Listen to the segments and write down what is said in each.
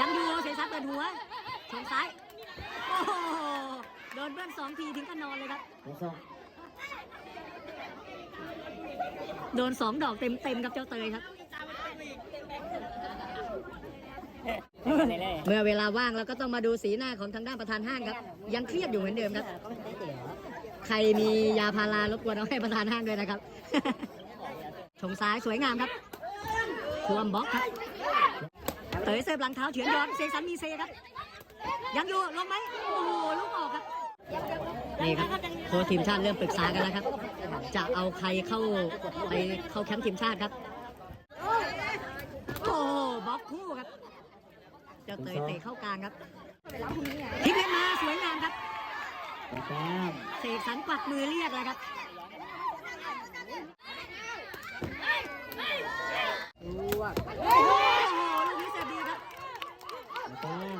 ยังอยู่เสียซับเปิดหัวชงซ้าย โอ้โหโดนเบิ้ลสองทีถึงก็นอนเลยครับเป็นสองโดนสองดอกเต็มเต็มๆครับเจ้าเตยครับ เมื่อเวลาว่างเราก็ต้องมาดูสีหน้าของทางด้านประธานห้างครับ ยังเครียดอยู่เหมือนเดิมครับ ใครมียาพารารบกวนเอาให้ประธานห้างด้วยนะครับชงซ้ายสวยงามครับ ควมบล็อกครับ เตยเสิร์ฟหลังเท้าเฉือนย้อนเซซันมีเซครับ ยังอยู่ลงไหมโอ้โหลูกออกครับนี่ครับโค้ชทีมชาติเริ่มปรึกษากันแล้วครับ จะเอาใครเข้าไปเข้าแคมป์ทีมชาติครับ โอ้โหบล็อกคู่ครับเจ้าเตยเตะเข้ากลางครับพลิกเล่นมาสวยงามครับเป็นแต้มเสกสรรกวักมือเรียกเลยครับ โอ้โหลูกนี้เสียบดีครับ เป็นแต้ม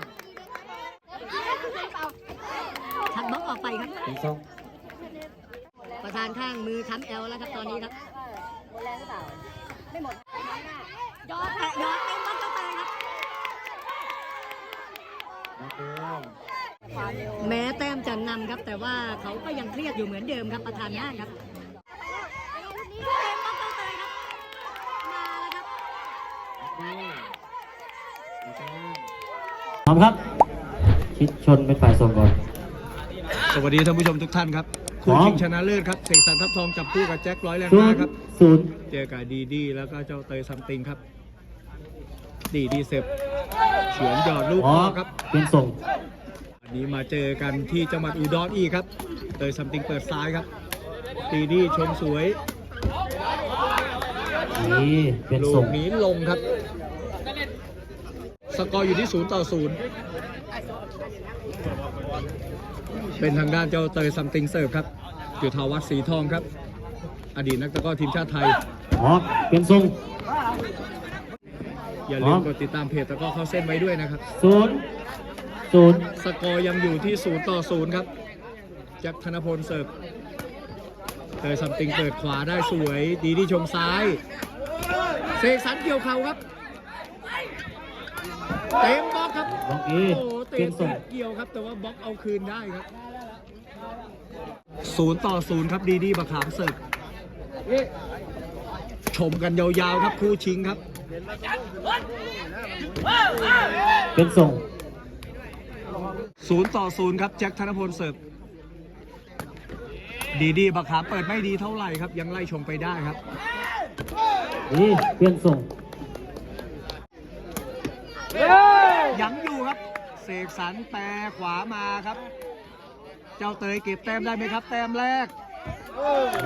ทัดบล็ อกออกไปครับเป็นสองประธานข้างมือค้ำแอลแล้วครับตอนนี้ครับยอดแตะยอดเต็มบล็อกเจ้าเตยครับมาเติมแม้แต้มจะนำครับ แต่ว่าเขาก็ยังเครียดอยู่เหมือนเดิมครับประธานห้างครับเต็มบล็อกเจ้าเตยครับมาแล้วครับได้เป็นแต้มพร้อมครับ ชิดชนเป็นฝ่ายส่งก่อน สวัสดีท่านผู้ชมทุกท่านครับคู่พร้อมชิงชนะเลิศครับเสกสรรทัพทองจับคู่กับแจ็คร้อยแรงศูม้านย์ครับศูนย์เจอกับดีดีแล้วก็เจ้าเตยซัมติงครับ ดีดีเซฟเฉือนหยอดลูกพร้อพ่อมครับเป็นส่งวันนี้มาเจอกันที่จังหวัดอุดรอีกครับ เตยซัมติงเปิดซ้ายครับ ดีดีชมสวยนี่เป็นลูส่กงนี้ลงครับ สกอร์อยู่ที่0ต่อ0 เป็นทางด้านเจ้าเตยซัมติงเสิร์ฟครับจุธาวัฒน์สีทองครับ อดีตนักตะกร้อทีมชาติไทยพร้อมเป็นส่งอย่าลืครัมบกดติดตามเพจตะกร้อเข้าเส้นไว้ด้วยนะครับศูนย์ศูนย์สกอร์ยังอยู่ที่0ต่อ0ครับแจ็คธนพลเสิร์ฟเตยซัมติงเปิดขวาได้สวย ดีที่ชงซ้ายเสกสรรเกี่ยวเข่าครับเต็มบล็อกครับบล็อกเอโอ้โหเตะเป็นส่งเกี่ยวครับ แต่ว่าบล็อกเอาคืนได้ครับ ศูนย์ต่อศูนย์ครับดีดีบะขามเสิร์ฟชมกันยาวๆครับคู่ชิงครับ เป็นส่งศูนย์ต่อศูนย์ครับแจ็คธนพลเสิร์ฟดีดีบะขามเปิดไม่ดีเท่าไหร่ครับ ยังไล่ชมไปได้ครับนี่เปลี่ยนส่งยังอยู่ครับ เสกสรรแปรขวามาครับ เจ้าเตยเก็บแต้มได้ไหมครับ แต้มแรก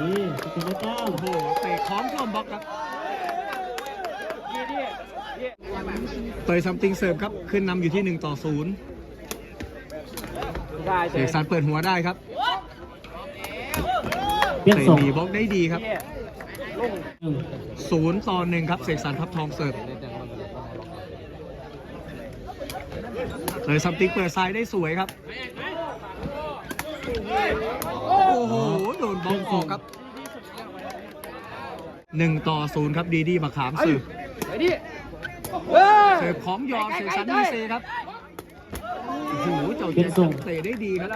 นี่เป็นแต้มโอ้โหเตะของท่วมบล็อกครับเตยซัมติงเสิร์ฟครับ ขึ้นนำอยู่ที่ 1 ต่อ0เสกสรรเปิดหัวได้ครับเปลี่ยนเตะส่งหนีบล็อกได้ดีครับหนึ่ง0ต่อ1ครับ เสกสรรทับทองเสิร์ฟเตยซัมติงเปิดซ้ายได้สวยครับ โอ้โห โดนบล็อกออกครับ1ต่อ0ครับดีดีมาขามเสิร์ฟเสิร์ฟของยอเสกสรรมีเซครับโอ้โหเจ้าเจสันเตะได้ดีครับ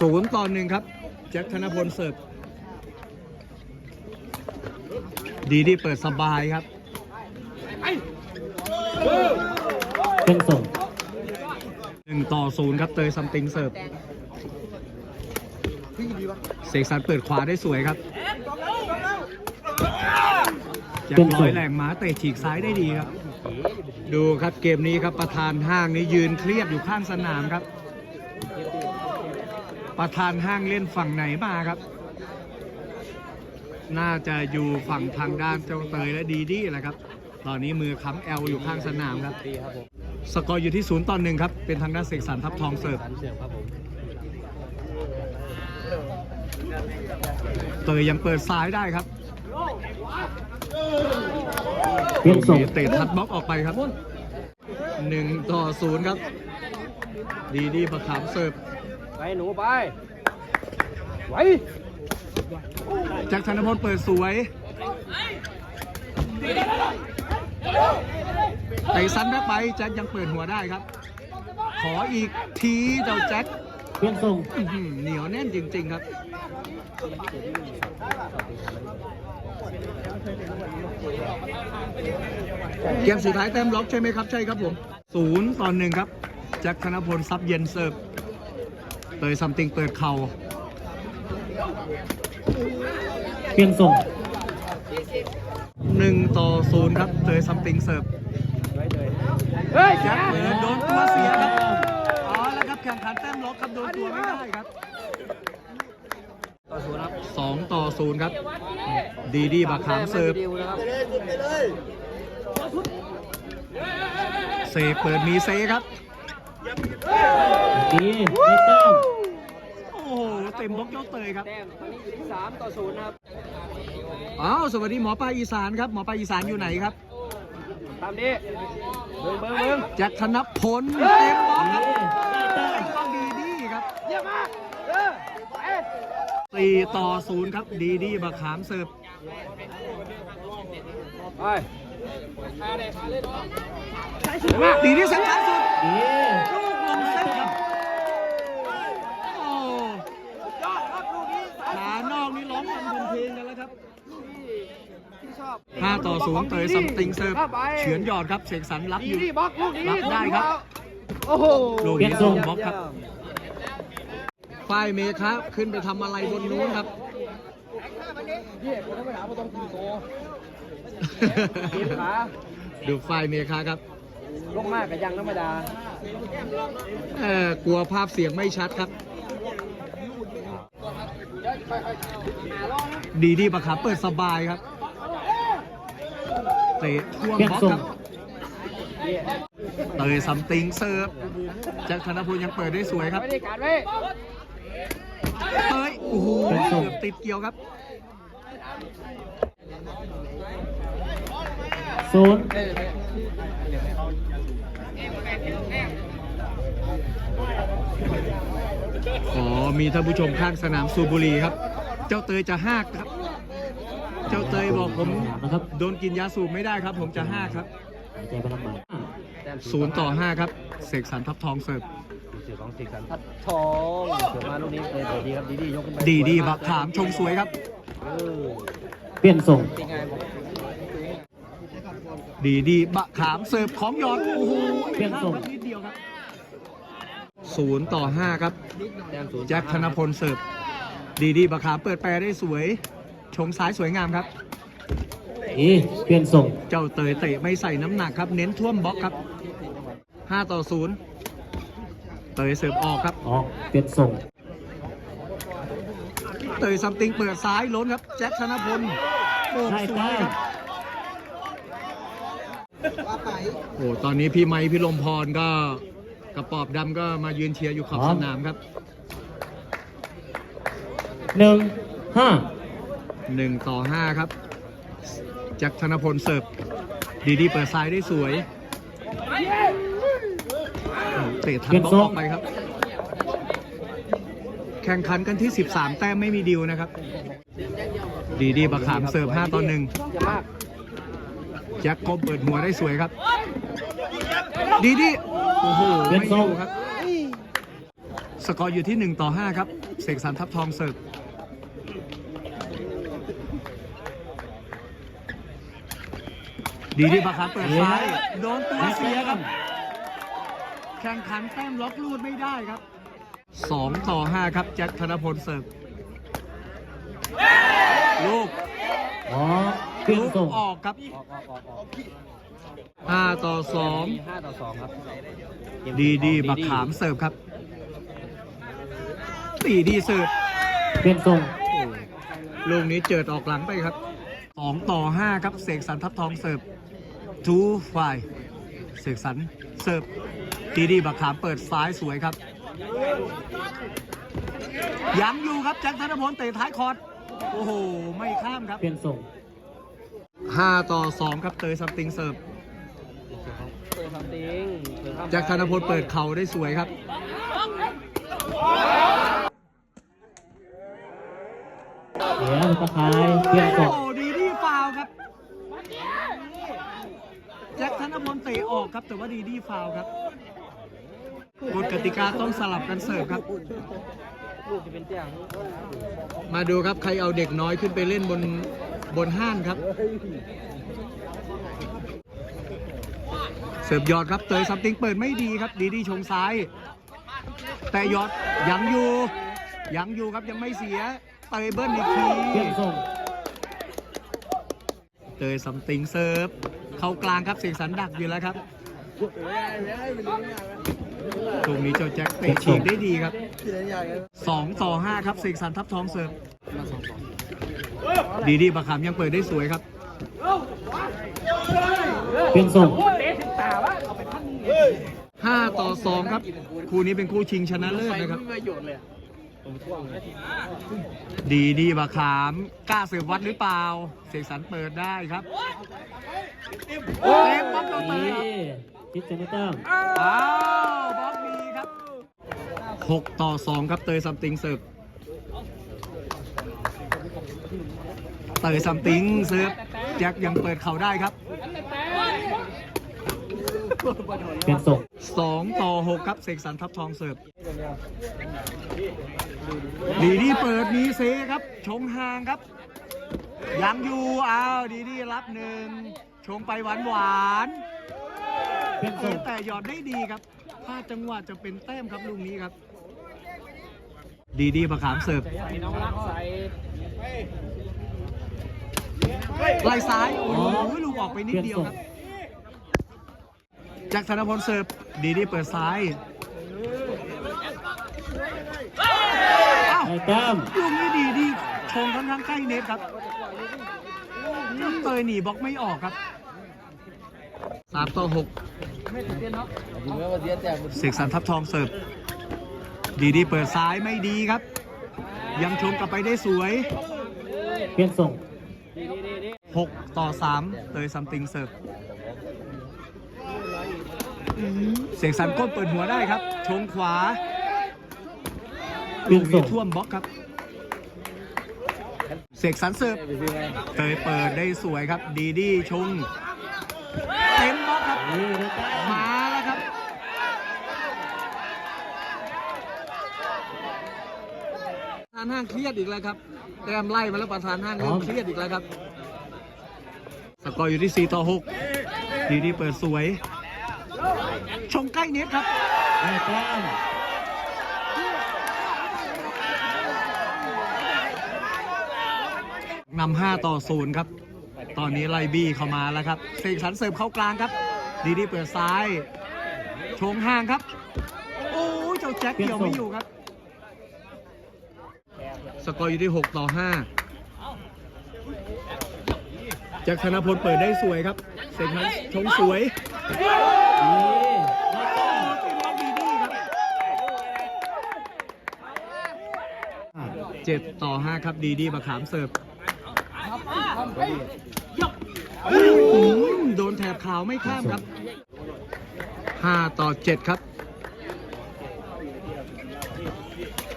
ศูนย์ต่อหนึ่งครับ แจ็คธนพลเสิร์ฟดีดีเปิดสบายครับเป็นส่ง หนึ่งต่อศูนย์ครับเตยซัมติงเสิร์ฟเสกสรรเปิดขวาได้สวยครับจ็คร้อยแรงม้าเตะฉีกซ้ายได้ดีครับ ดูครับเกมนี้ครับประธานห้างนี่ยืนเครียดอยู่ข้างสนามครับ ประธานห้างเล่นฝั่งไหนมาครับ น่าจะอยู่ฝั่งทางด้านเจ้าเตยและดีดีแหละครับ ตอนนี้มือค้ำแอลอยู่ข้างสนามครับ สกอร์อยู่ที่ศูนย์ต่อหนึ่งครับ เป็นทางด้านเสกสรรทับทองเสิร์ฟเตยยังเปิดซ้ายได้ครับเปลี่ยนส่งเตะทัดบล็อกออกไปครับหนึ่งต่อศูนย์ครับ ดีดีประขามเสิร์ฟไปหนูไปไหวแจ็คธนพลเปิดสวย ส่ซันแบ็กไปแจ็คยังเปิดหัวได้ครับ ขออีกทีเจ้าแจ็คเปลี่ยนส่งอื้อหือเหนียวแน่นจริง ๆ ครับเกมสุดท้ายแต้มล็อกใช่ไหมครับ ใช่ครับผมศูนย์ต่อหนึ่งครับ แจ็คธนพลซับเย็นเสิร์ฟเตยซัมติงเปิดเข่าเปลี่ยนส่งหนึ่งต่อศูนย์ครับเตยซัมติงเสิร์ฟ เฮ้ยแจ็คเปิดโดนตัวเสียครับเอาละครับแข่งขันแต้มล็อกครับโดนตัวไม่ได้ครับต่อศูนย์ครับสองต่อศูนย์ครับ ดีดีบักขามเสิร์ฟดิวนะครับเซเปิดมีเซครับ ดีได้แต้มโอ้โห เต็มบล็อกเจ้าเตยครับ แต้มตอนนี้อยู่ที่สามต่อศูนย์นะครับ อ้าว สวัสดีหมอปลาอีสานครับ หมอปลาอีสานอยู่ไหนครับ ตามนี้เบิ้งเบิ้งเบิ้งแจ็คธนพลเต็มบล็อกครับได้แต้มต้องดีดีครับเยี่ยมมากเออไปสี่ต่อศูนย์ครับดีดีบักขามเสิร์ฟไปดีที่สำคัญสุดดีลูกลงเส้นครับโอ้ยอดครับลูกนี้ขานอกนี่ร้องกันเป็นเพลงกันแล้วครับ ที่ชอบห้าต่อศูนย์เตยซัมติงเสิร์ฟข้าไปเฉือนยอดครับเสกสรรรับดีอยู่ดีบล็อกลูกนี้รับได้ครับโอ้โหลูกนี้ส่งบล็อกครับฝ้ายเมครับขึ้นไปทำอะไรบนนู้นครับเยี่ยมคนธรรมดาไม่ต้องกินโตกินขาดูฝ้ายเมคาครับลงมากกับยังธรรมดาเอ่อกลัวภาพเสียงไม่ชัดครับ ดีดีปะขาเปิดสบายครับ เตะท่วมเปลี่ยนบล็อกส่งครับเตยซัมติงเซิร์ฟแจ็คธนพลยังเปิดได้สวยครับไม่ได้การไว้เฮ้ยโอ้โหเปลี่ยนส่งเกือบติดเกี่ยวครับศูนย์อ๋อมีท่านผู้ชมข้างสนามสูบบุหรีครับ เจ้าเตยจะห้ากครับ เจ้าเตยบอกผมนะครับโดนกินยาสูบไม่ได้ครับ ผมจะห้าครับหายใจไปลำบากศูนย์ต่อห้าครับเสกสรรทับทองเสิร์ฟเสือของสิกสันพัดทองเสือมาลูกนี้เลยดีครับดีดียกขึ้นไปดีดีบักขามชงสวยครับเออเปลี่ยนส่งเป็นไงบอกดีดีบักขามเสิร์ฟของหยอดโอ้โหเปลี่ยนส่งนิดเดียวครับศูนย์ต่อห้าครับแต้มศูนย์แจ็คธนพลเสิร์ฟดีดีบักขามเปิดแปรได้สวย ชงซ้ายสวยงามครับดีเปลี่ยนส่งเจ้าเตยเตะไม่ใส่น้ำหนักครับ เน้นท่วมบล็อกครับห้าต่อศูนย์เตยเสิร์ฟออกครับ ออกเปลี่ยนส่งเตยซัมติงเปิดซ้ายล้นครับ แจ็คธนพลโอ้สวยครับ โอ้ตอนนี้พี่ไม้พี่ลมพรก็กระปอบดำก็มายืนเชียร์อยู่ขอบอ๋อสนามครับหนึ่งห้า หนึ่งต่อห้าครับแจ็คธนพลเสิร์ฟดีดีเปิดซ้ายได้สวยโอ้เตะทันบล็อกออกไปครับ แข่งขันกันที่ 13 แต้มไม่มีดิวนะครับ ดีดีบักขามเสิร์ฟ5ต่อ1เยี่ยมมากแจ็คก้มเปิดหัวได้สวยครับ ดีดีโอ้โหไม่อยู่ครับ สกอร์อยู่ที่ 1 ต่อ 5 ครับ เสกสรรทับทองเสิร์ฟ ดีดีบักขามเปิดซ้ายโดนตัวเสียครับ แข่งขันแต้มล็อกลูดไม่ได้ครับ2ต่อ5ครับแจ็คธนพลเสิร์ฟลูกออกเปลี่ยนลูกส่งออกครับออกออกออกออก5ต่อมีห้าต่อสองครับ2ดีดีบักขามเสิร์ฟครับดีดีเสิร์ฟเปลี่ยนส่งลูกนี้เจิดออกหลังไปครับ2ต่อ5ครับเสกสรรทับทองเสิร์ฟ ทูไฟเสกสรรเสิร์ฟดีดีบักขามเปิดซ้ายสวยครับยังอยู่ครับแจ็คธนพลเตะท้ายคอร์ดโอ้โห ไม่ข้ามครับเปลี่ยนส่ง5ต่อ 2 ครับเตยซัมติงเสิร์ฟเสือทำติงเสือทำแจ็คธนพลเปิดเข่าได้สวยครับเสียตะไคร้เปลี่ยนส่ง แจ็คธนนพลเตะออกครับ แต่ว่าดีดีฟาวล์ครับกฎกติกาต้องสลับกันเสิร์ฟครับ มาดูครับใครเอาเด็กน้อยขึ้นไปเล่นบนบนห้านครับ เสิร์ฟยอดครับเตยซัมติงเปิดไม่ดีครับ ดีดีชงซ้าย แต่ยอดยังอยู่ยังอยู่ครับยังไม่เสียเตยเบิ้ลอีกทีเปลี่ยนส่งเตยซัมติงเซิร์ฟ เข้ากลางครับเสกสรรดักอยู่แล้วครับตรงนี้เจ้าแจ็คเตะฉีกได้ดีครับ2ต่อ5ครับเสกสรรทับทองเสิร์ฟดีดีประคำยังเปิดได้สวยครับเปลี่ยนส่ง5ต่อ2ครับ คู่นี้เป็นคู่ชิงชนะเลิศนะครับ ดีดีบะขามกล้าเสิร์ฟวัดหรือเปล่า เสกสรรเปิดได้ครับเต็มบล็อกเราเตดียคิดจะไม่แต้มอ้าวบล็อกดีครับ 6 ต่อ 2 ครับเตยซัมติงเสิร์ฟเตยซัมติงเสิร์ฟแจ็คยังเปิดเข่าได้ครับ เปลี่ยนส่ง2ต่อ6ครับเสกสรรทับทองเสิร์ฟดีดีเปิดมีเซครับชงห่างครับ ยังอยู่อ้าวดีดีรับหนึ่งชงไปหวานหวานๆเปลี่ยนเอส่องแต่หยอดได้ดีครับถ้าจังหวะจะเป็นแต้มครับลูกนี้ครับ ดีดีประขามเสิร์ฟไหลซ้าย โอ้โหลูกออกไปนิดเดียวครับ จากธนพลเสิร์ฟดีดีเปิดซ้ายอ้าวได้แต้มลูกนี้ดีดีชงค่อนข้างใกล้เน็ตครับเจ้าเตยหนีบล็อกไม่ออกครับสามต่อหกเสกสรรทับทองเสิร์ฟดีดีเปิดซ้ายไม่ดีครับ ยังชมกลับไปได้สวยเปลี่ยนส่ง6ต่อ3เตยซัมติงเสิร์ฟ เสกสรรก้นเปิดหัวได้ครับ ชงขวาเปลี่ลูยนกส่นี้งท่วมบล็อกครับ เสกสรรเสิร์ฟเตยเปิดได้สวยครับ ดีดีชงเต็มบล็อกครับดีได้แต้มมาแล้วครับ ประธานห้างเครียดอีกแล้วครับ แต้มไล่มาแล้วประธานห้างเริ่มเครียดอีกแล้วครับ สกอร์อยู่ที่ 4 ต่อ 6 ดีดีเปิดสวย ชงใกล้เน็ตครับได้แต้มนำ5ต่อ0ครับ ตอนนี้ไล่บี้เข้ามาแล้วครับ เสกสรรเสิร์ฟเข้ากลางครับ ดีดีเปิดซ้าย ชงห่างครับ โอ้ยเจ้าแจ็คเกี่ยวไม่อยู่ครับ สกอร์อยู่ที่ 6 ต่อ 5แจ็คธนพลเปิดได้สวยครับ เสกสรรชงสวย ดีได้แต้มเป็ดต่อ5ครับดีดีมาขามเสิร์ฟอื้อหือโดนแถบขาวไม่ข้ามครับ5ต่อ7ครับ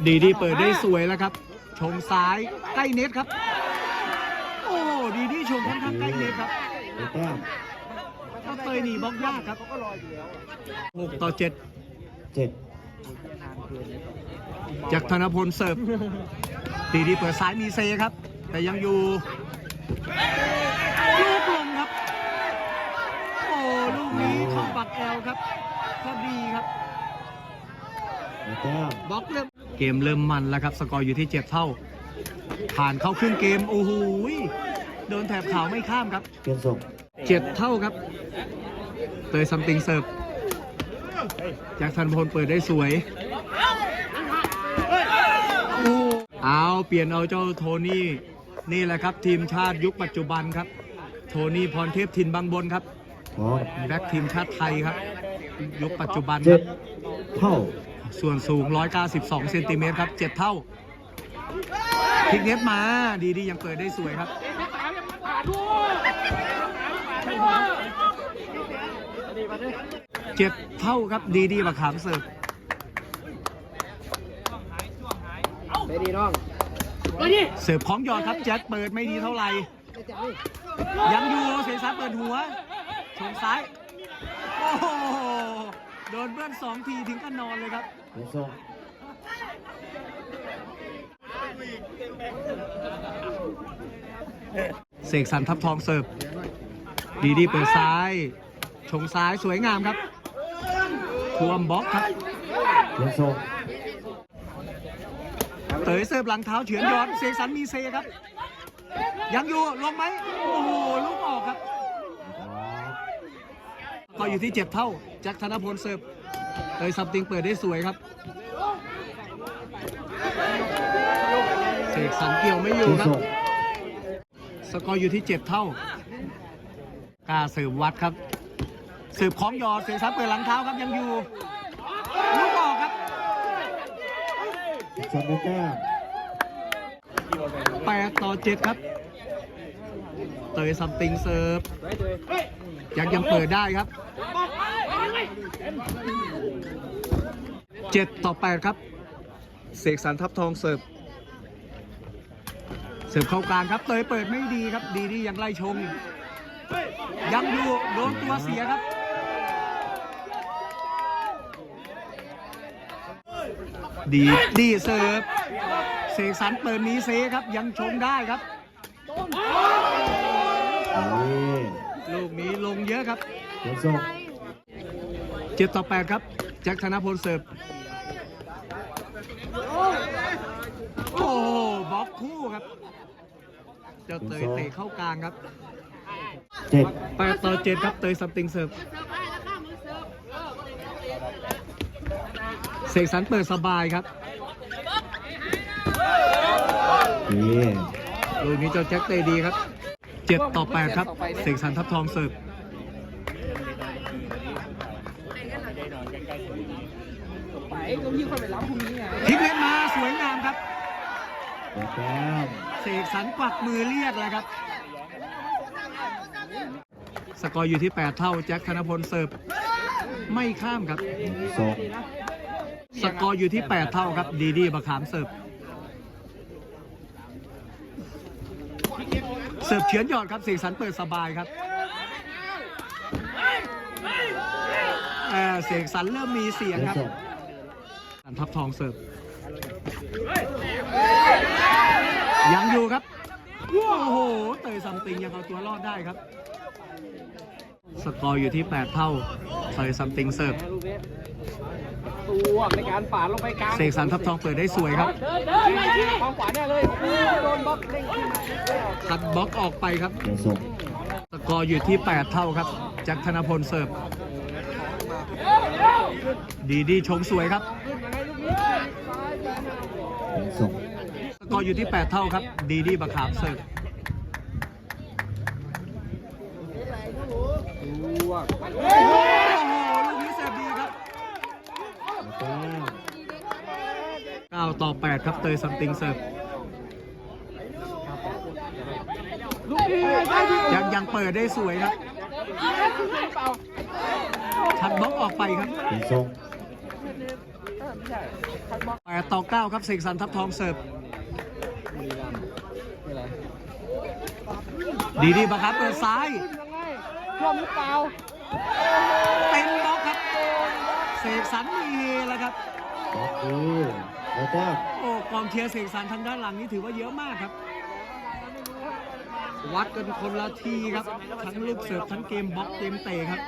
ดีดีเปิดได้สวยแล้วครับ ชงซ้ายใกล้เน็ตครับ โอ้ดีดีชงค่อนข้างใกล้เน็ตครับได้แต้ม เตยหนีบล็อกยากครับ6ต่อ7เจ็ดจากธนพลเสิร์ฟดีดีเปิดซ้ายมีเซครับ แต่ยังอยู่ลูกลงครับ โอ้ลูกนี้เข้าปักแอลครับพอดีครับได้แต้มบล็อกเริ่มเกมเริ่มมันแล้วครับ สกอร์อยู่ที่เจ็ดเท่า ผ่านเข้าครึ่งเกม โอ้โหยโดนแถบขาวไม่ข้ามครับ เปลี่ยนส่ง เจ็ดเท่าครับ เตยซัมติงเสิร์ฟจากธนพลเปิดได้สวยโอ้เอาเปลี่ยนเอาเจ้าโทนี่นี่แหละครับ ทีมชาติยุคปัจจุบันครับ โทนี่พรเทพทินบางบนครับพร้อมแบ็คทีมชาติไทยครับ ยุคปัจจุบันคเจ็รัดบเท่าส่วนสูง 192เซนติเมตรครับ 7 เท่าพลิกเน็ตมาดีดียังเปิดได้สวยครับ เจ็ดเท่าครับดีดีบักขามเสิร์ฟไปดีน้องเสิร์ฟของหยอดครับแจ็คเปิดไม่ดีเท่าไหร่ยังอยู่เสียซับเปิดหัวชงซ้าย โอ้โหโดนเบิ้ลสองทีถึงก็นอนเลยครับเดี๋ยวส่งเสกสรรทับทองเสิร์ฟ ดีดีเปิดซ้าย ชงซ้ายสวยงามครับทวมบล็อกครับเดี๋ยวส่งเต๋ยเสิร์ฟหลังเท้าเฉือนย้อนเสกสรรมีเซครับ ยังอยู่ลงไหมโอ้โหลูกออกครับ ก็อยู่ที่เจ็ดเท่าแจ็คธนพลเสิร์ฟเตยซัมติงเปิดได้สวยครับเสกสรรเกี่ยวไม่อยู่เดี๋ยวครับส่งสกอร์อยู่ที่7เท่า กล้าสืบวัดครับ สืบของหยอดเสียงซับเปิดหลังเท้าครับยังอยู่ลูกออกครับเดี๋ยวชนได้แต้ม8ต่อ7ครับ เตยซัมติงเสิร์ฟยังยังเปิดได้ครับ7ต่อ8ครับ เสกสรรทับทองเสิร์ฟเสิร์ฟเข้ากลางครับ เตยเปิดไม่ดีครับ ดีดียังไล่ชง ยังอยู่โดนตัวเสียครับดีดีเสิร์ฟเสกสรรเปิดมีเซครับยังชงได้ครับ นี่ลูกนี้ลงเยอะครับเดี๋ยวส่ง7ต่อ8ครับ แจ็คธนพลเสิร์ฟโอ้โหบล็อกคู่ครับ เจ้าเตยเตะเข้ากลางครับ เจ็ด8ต่อ7ครับเตยซัมติงเสิร์ฟเสกสรรเปิดสบายครับนี่ลูกนี้เจ้าแจ็คเตะดีครับ7ต่อ8ครับเสกสรรทับทองเสิร์ฟไปก็ยิ่งค่อยไปล้ำพรุ่งนี้ไงพลิกเล่นมาสวยงามครับเดี๋ยวแต้มเสกสรรกวักมือเรียกเลยครับ สกอร์อยู่ที่ 8 เท่าแจ็คธนพลเสิร์ฟไม่ข้ามครับส่งสกอร์อยู่ที่ 8 เท่าครับ ดีดีบะขามเสิร์ฟเสิร์ฟเฉือนหยอดครับเสกสรรเปิดสบายครับเอ่อเสกสรรเริ่มมีเสียงเดี๋ยวครับส่งสันทับทองเสิร์ฟยังอยู่ครับ โอ้โห เตยซัมติงยังเอาตัวรอดได้ครับ สกอร์อยู่ที่ 8 เท่าเตยซัมติงเสิร์ฟลูกนี้ตัวในการปาดลงไปกลางเสกสรรทับทองเปิดได้สวยครับเดินเดินไปที่ความขวาเนี่ยเลยโอ้โหโดนบล็อกเด้งขึ้นมาคัดบล็อกออกไปครับเดี๋ยวส่งสกอร์อยู่ที่ 8 เท่าครับแจ็คธนพลเสิร์ฟดีดีชงสวยครับเดี๋ยวส่งสกอร์อยู่ที่ 8 เท่าครับ ดีดีบะขามเสิร์ฟ ตัวโอ้โหลูกนี้เสิร์ฟดีครับเดี๋ยวแต้ม9ต่อ8ครับเตยซัมติงเสิร์ฟลูกนี้ได้ดียังยังเปิดได้สวยครับเปล่าชัดบล็อกออกไปครับเดี๋ยวส่งไม่ใช่คัดบล็อก8ต่อ9ครับเสกสรรทับทองเสิร์ฟดีดีบะครับเปิดซ้ายยังไง ท่วมหรือเปล่าเต็มบล็อกครับเสกสรรมีเฮแล้วครับบล็อกดีเดี๋ยวแต้มโอ้กองเชียร์เสกสรรทางด้านหลังนี่ถือว่าเยอะมากครับ วัดกันคนละทีครับ ทั้งลูกเสิร์ฟทั้งเกมบล็อกเกมเตะครับ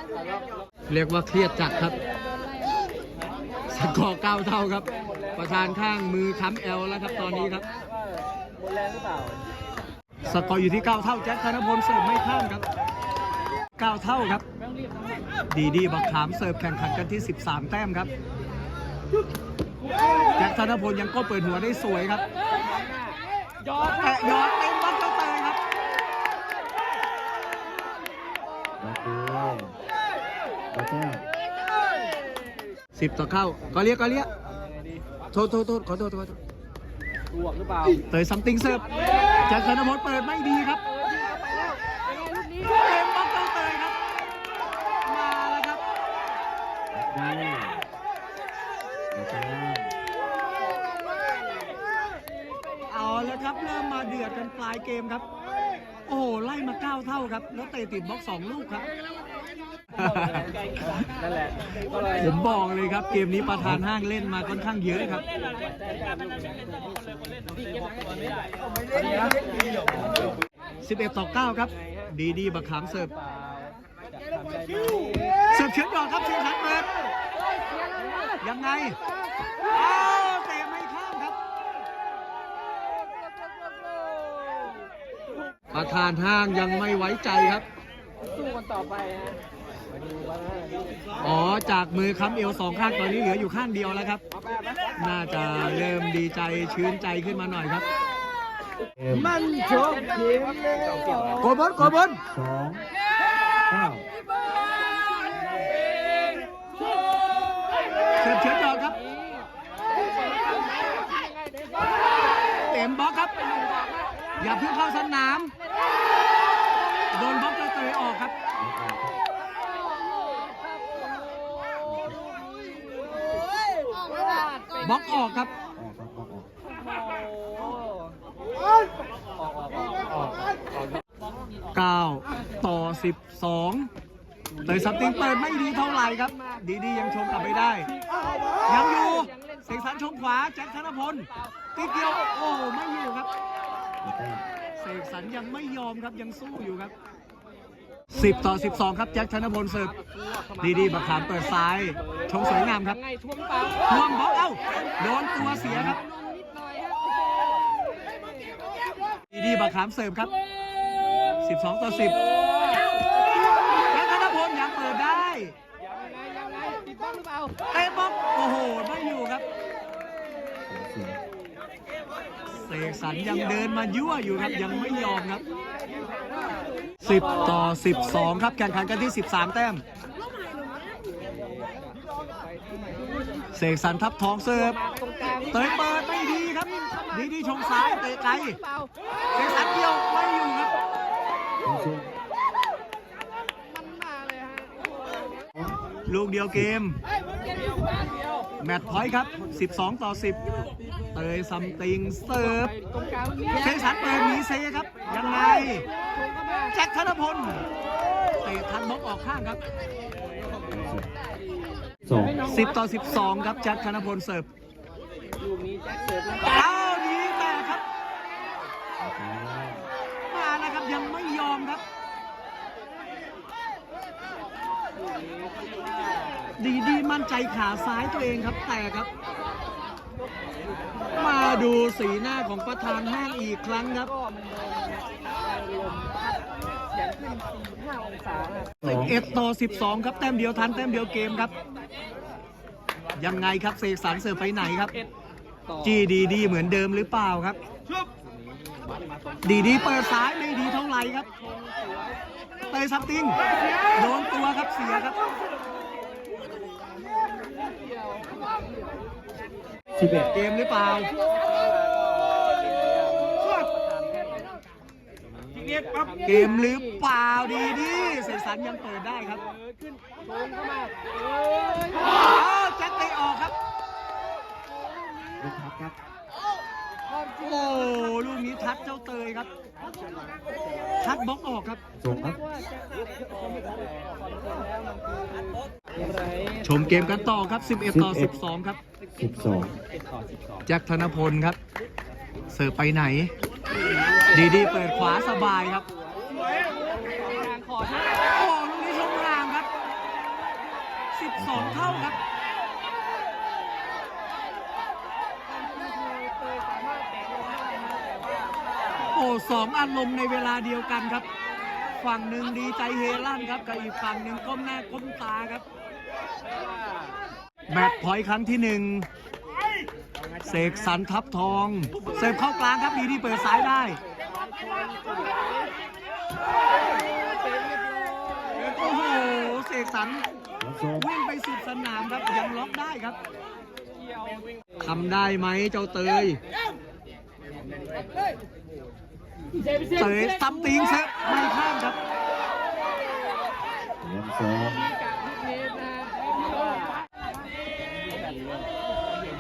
เรียกว่าเครียดจัดครับสกอร์เก้าเท่าครับ ประธานข้างมือค้ำแอลแล้วครับตอนนี้ครับหมดแรงหรือเปล่าสกอร์อยู่ที่9เท่าแจ็คธนพลเสิร์ฟไม่ข้ามครับ 9 เท่าครับ ดีดีบักขามเสิร์ฟแข่งขันกันที่ 13 แต้มครับแจ็คธนพลยังก็เปิดหัวได้สวยครับยอดแตะยอดเต็มบล็อกเจ้าเตยครับบล็อกดีเดี๋ยวแต้ม10ต่อเข้าก็เรียกก็เรียกโทษโทษโทษขอโทษขอโทษตัวหรือเปล่าเตยซัมติงเสิร์ฟแจ็คธนพลเปิดไม่ดีครับ เต็มบล็อกเจ้าเตยครับ มาแล้วครับ บล็อกดีเดี๋ยวแต้ม เอาแล้วครับ เริ่มมาเดือดกันปลาย เกมครับ โอ้โหไล่มา 9 เท่าครับ แล้วเตะติดบล็อก 2 ลูกครับ นั่นแหละผมบอกเลยครับเกมนี้ประธานห้างเล่นมาค่อนข้างเยอะครับ11ต่อ9ครับ ดีดีบักขามเสิร์ฟเสิร์ฟเฉือนดอกครับเชียงขันเปิดยังไง ประธานห้างยังไม่ไว้ใจครับ สู้กันต่อไปฮะมาดูว่าอ๋อจากมือค้ำเอวสองข้างตอนนี้เหลืออยู่ข้างเดียวแล้วครับ น่าจะเริ่มดีใจชื้นใจขึ้นมาหน่อยครับ มันจบเกมแล้วโกบนโกบนสองเก้าเสิร์ฟเฉือนดอกครับ เต็มบล็อกครับ อย่าเพิ่งเข้าสนาม โดนบล็อกจะเตะออกครับ อออกครับออกครับออกออก9ต่อ12เตยสติงเปิดไม่ดีเท่าไหร่ครับ ดีดียังชมกลับไม่ได้ ยังอยู่เสกสรรชมขวาแจ็คธนพลตีเกียวโอ้ไม่อยู่ครับเสกสรรยังไม่ยอมครับยังสู้อยู่ครับ10ต่อ12ครับแจ็คธนพลเสิร์ฟดีดีบักขามเปิดซ้าย งสวยงามครับไงทวงเปล่าท่วงบล็อกเอ้าโดนตัวเสียครับนิดหน่อยฮะดีดีบักขามเสิร์ฟครับ 12 ต่อ 10แจ็คธนพลยังเปิดได้ยังไงยังไงติดบ้างหรือเปล่าเตะบล็อกโอ้โห ไม่อยู่ครับศูนย์เสกสรรยังเดินมายั่วอยู่ครับยังไม่ยอมครับ 10 ต่อ 12 ครับแข่งขันกันที่ 13 แต้ม เสกสรรทับทองเสิร์ฟเตยเปิดไม่ดีครับ ดีดีชงซ้ายเตะไกลเสกสรรเดียวไม่อยู่ครับลูกเดียวเกม แมตช์พอยต์ครับ 12 ต่อ 10 เตยซัมติงเสิร์ฟเสกสรรเปิดหนีเซครับ ยังไง แจ็คธนพล เตะทันบล็อกออกข้างครับ สอง10ต่อ12ครับแจ็คธนพลเสิร์ฟลูกนี้แจ็คเสิร์ฟแล้วอ้าวดีแต่ครับ มาแล้วครับยังไม่ยอมครับ ดีดีมั่นใจขาซ้ายตัวเองครับแต่ครับ มาดูสีหน้าของประธานห้างอีกครั้งครับ ก็มันโดนแรงลมพัดเสียงขึ้น4 5องศาฮะสอง11ต่อ12ครับแต้มเดียวทันแต้มเดียวเกมครับ ยังไงครับเสกสรรเสิร์ฟไปไหนครับต่อจีดีดีเหมือนเดิมหรือเปล่าครับ ดีดีเปิดซ้ายไม่ดีเท่าไหร่ครับเตยซับติงโดนตัวครับเสียครับสิบเอ็ดเกมหรือเปล่า เกมหรือเปล่าดีดีเสกสรรยังเปิดได้ครับขึ้นโชงเข้ามาเอ้ยอ้าวแจ็คเตะออกครับลูกพักครับโอ้ลูกนี้ทัดเจ้าเตยครับ ทัดบล็อกออกครับส่งครับชมเกมกันต่อครับ 11 ต่อ 12 ครับสิบสองแจ็คธนพลครับ เสิร์ฟไปไหน ดีดีเปิดขวาสบายครับโอ้ลูกนี้ชมห่างครับ 12 เท่าครับโอ้สองอารมณ์ในเวลาเดียวกันครับ ฝั่งหนึ่งดีใจเฮลั่นครับกับอีกฝั่งหนึ่งก้มหน้าก้มตาครับแมตช์พอยต์ครั้งที่หนึ่ง เสกสรรทับทอง เสิร์ฟเข้ากลางครับดีที่เปิดซ้ายได้ โอ้โห เสกสรรวิ่งไปสุดสนามครับยังล็อกได้ครับทำได้ไหมเจ้าเตย เตยซัมติงเซฟไม่ข้ามครับสอง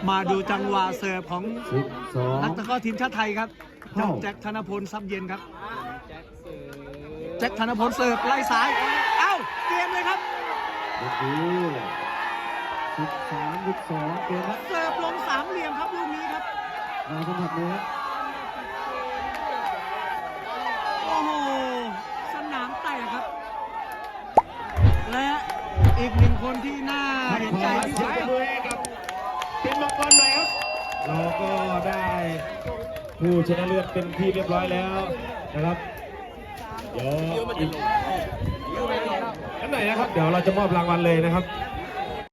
มาดูจังหวะเสิร์ฟของสิบสอง นักตะกร้อทีมชาติไทยครับเจ้าเข้า แจ็คธนพลซับเย็นครับ แจ็คธนพลเสิร์ฟไล่ซ้าย เอ้าเกมเลยครับลูกนี้สิบสามสิบสองเกมละเสิร์ฟลงสามเหลี่ยมครับลูกนี้ครับเราสัมผัสเลยครับโอ้โห สนามแตกครับ และอีกหนึ่งคนที่น่าเห็นใจที่สุดครับเป็นมัง กรหน่อยครับเราก็ได้ผู้ชนะเลือดเป็นที่เรียบร้อยแล้วนะครับเดี๋ยวอีกอันไหนนะครับ เดี๋ยวเราจะมอบรางวัลเลยนะครับ